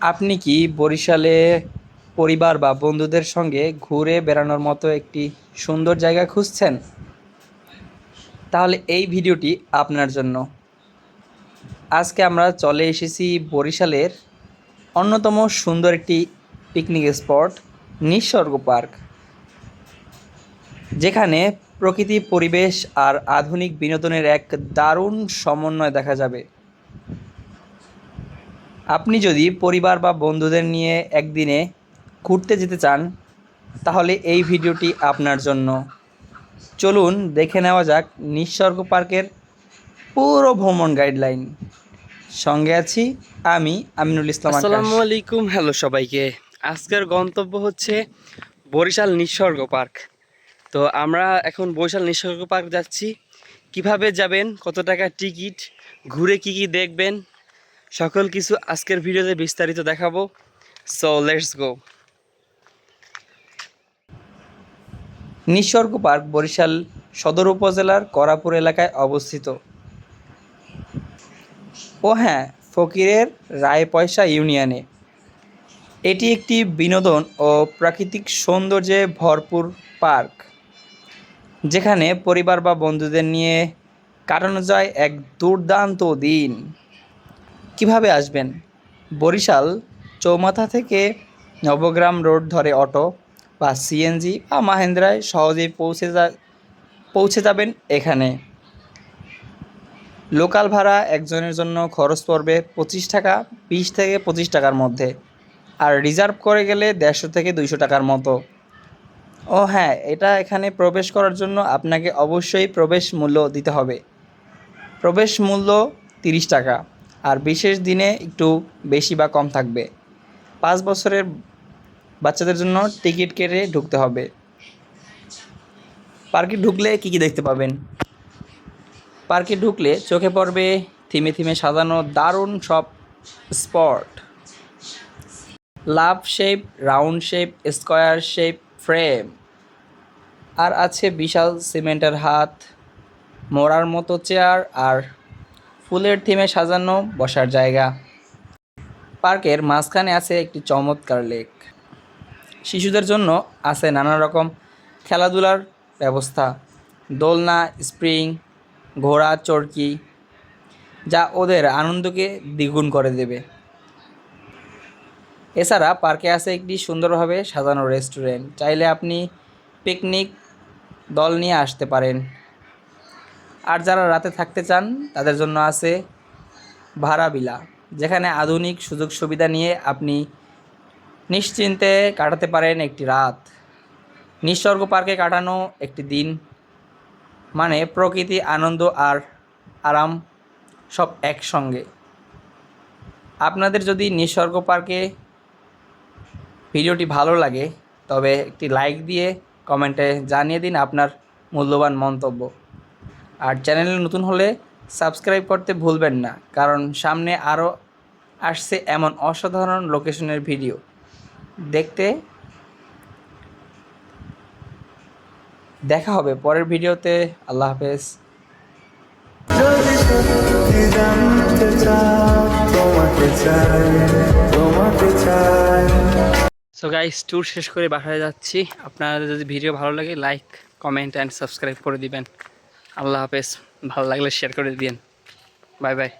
আপনি কি বরিশালে পরিবার বা বন্ধুদের সঙ্গে ঘুরে বেড়ানোর মতো একটি সুন্দর জায়গা খুঁজছেন? তাহলে এই ভিডিওটি আপনার জন্য। আজকে আমরা চলে এসেছি বরিশালের অন্যতম সুন্দর একটি পিকনিক স্পট নিঃস্বর্গ পার্ক। যেখানে প্রকৃতি, পরিবেশ আর আধুনিক বিনোদনের এক দারুণ সমন্বয় দেখা যাবে। আপনি যদি পরিবার বা বন্ধুদের নিয়ে একদিনে ঘুরতে যেতে চান, তাহলে এই ভিডিওটি আপনার জন্য। চলুন দেখে নেওয়া যাক নিঃসর্গ পার্কের পুরো ভ্রমণ গাইডলাইন। সঙ্গে আছি আমি আমিনুল ইসলাম আসসালামু আলাইকুম, হ্যালো সবাইকে। আজকের গন্তব্য হচ্ছে বরিশাল নিঃসর্গ পার্ক। তো আমরা এখন বরিশাল নিঃসর্গ পার্ক যাচ্ছি। কীভাবে যাবেন, কত টাকা টিকিট, ঘুরে কি কি দেখবেন সকল কিছু আজকের ভিডিওতে বিস্তারিত দেখাবো। So let's go Nisorgo park Barishal সদর উপজেলার করাপুর এলাকায় অবস্থিত। ও হ্যাঁ ফকিরের রায় পয়সা ইউনিয়নে। এটি একটি বিনোদন ও প্রাকৃতিক সৌন্দর্যে ভরপুর পার্ক, যেখানে পরিবার বা বন্ধুদের নিয়ে কাটানো যায় এক দুর্দান্ত দিন। কীভাবে আসবেন? বরিশাল, চৌমাথা থেকে নবগ্রাম রোড ধরে অটো বা সিএনজি বা মাহেন্দ্রায় সহজেই পৌঁছে যা, পৌঁছে যাবেন এখানে। লোকাল ভাড়া একজনের জন্য খরচ পড়বে পঁচিশ টাকা, বিশ থেকে পঁচিশ টাকার মধ্যে। আর রিজার্ভ করে গেলে দেড়শো থেকে দুইশো টাকার মতো। ও হ্যাঁ এটা এখানে প্রবেশ করার জন্য আপনাকে অবশ্যই প্রবেশ মূল্য দিতে হবে। প্রবেশ মূল্য তিরিশ টাকা। আর বিশেষ দিনে একটু বেশি বা কম থাকবে। পাঁচ বছরের বাচ্চাদের জন্য টিকিট কেটে ঢুকতে হবে। পার্কে ঢুকলে কী কী দেখতে পাবেন? পার্কে ঢুকলে চোখে পড়বে থিমে থিমে সাজানো দারুণ সব spot. Love shape, round shape, square shape, frame. আর আছে বিশাল সিমেন্টের হাত, মোড়ার মতো চেয়ার আর ফুলের থিমে সাজানো, বসার জায়গা। পার্কের মাঝখানে আছে একটি চমৎকার লেক। শিশুদের জন্য আছে নানা রকম খেলাধুলার ব্যবস্থা। দোলনা, স্প্রিং, ঘোড়া, চরকি, যা ওদের আনন্দকে দ্বিগুণ করে দেবে। এছাড়া পার্কে আছে একটি সুন্দরভাবে সাজানো রেস্টুরেন্ট। চাইলে আপনি পিকনিক দল নিয়ে আসতে পারেন। আর যারা রাতে থাকতে চান, তাদের জন্য আছে ভাড়া বিলা, যেখানে আধুনিক সুযোগ সুবিধা নিয়ে আপনি নিশ্চিন্তে কাটাতে পারেন একটি রাত। নিঃসর্গ পার্কে কাটানো একটি দিন মানে প্রকৃতি, আনন্দ আর আরাম সব একসঙ্গে। আপনাদের যদি নিঃসর্গ পার্কে ভিডিওটি ভালো লাগে, তবে একটি লাইক দিয়ে কমেন্টে জানিয়ে দিন আপনার মূল্যবান মন্তব্য। আর চ্যানেলে নতুন হলে সাবস্ক্রাইব করতে ভুলবেন না, কারণ সামনে আরও আসছে এমন অসাধারণ লোকেশনের ভিডিও দেখতে দেখা হবে পরের ভিডিওতে আল্লাহ হাফেজ। সো গাইস ট্যুর শেষ করে বাসায় যাচ্ছি। আপনাদের যদি ভিডিও ভালো লাগে লাইক কমেন্ট অ্যান্ড সাবস্ক্রাইব করে দিবেন। আল্লাহ হাফেজ। ভালো লাগলে শেয়ার করে দিন বাই বাই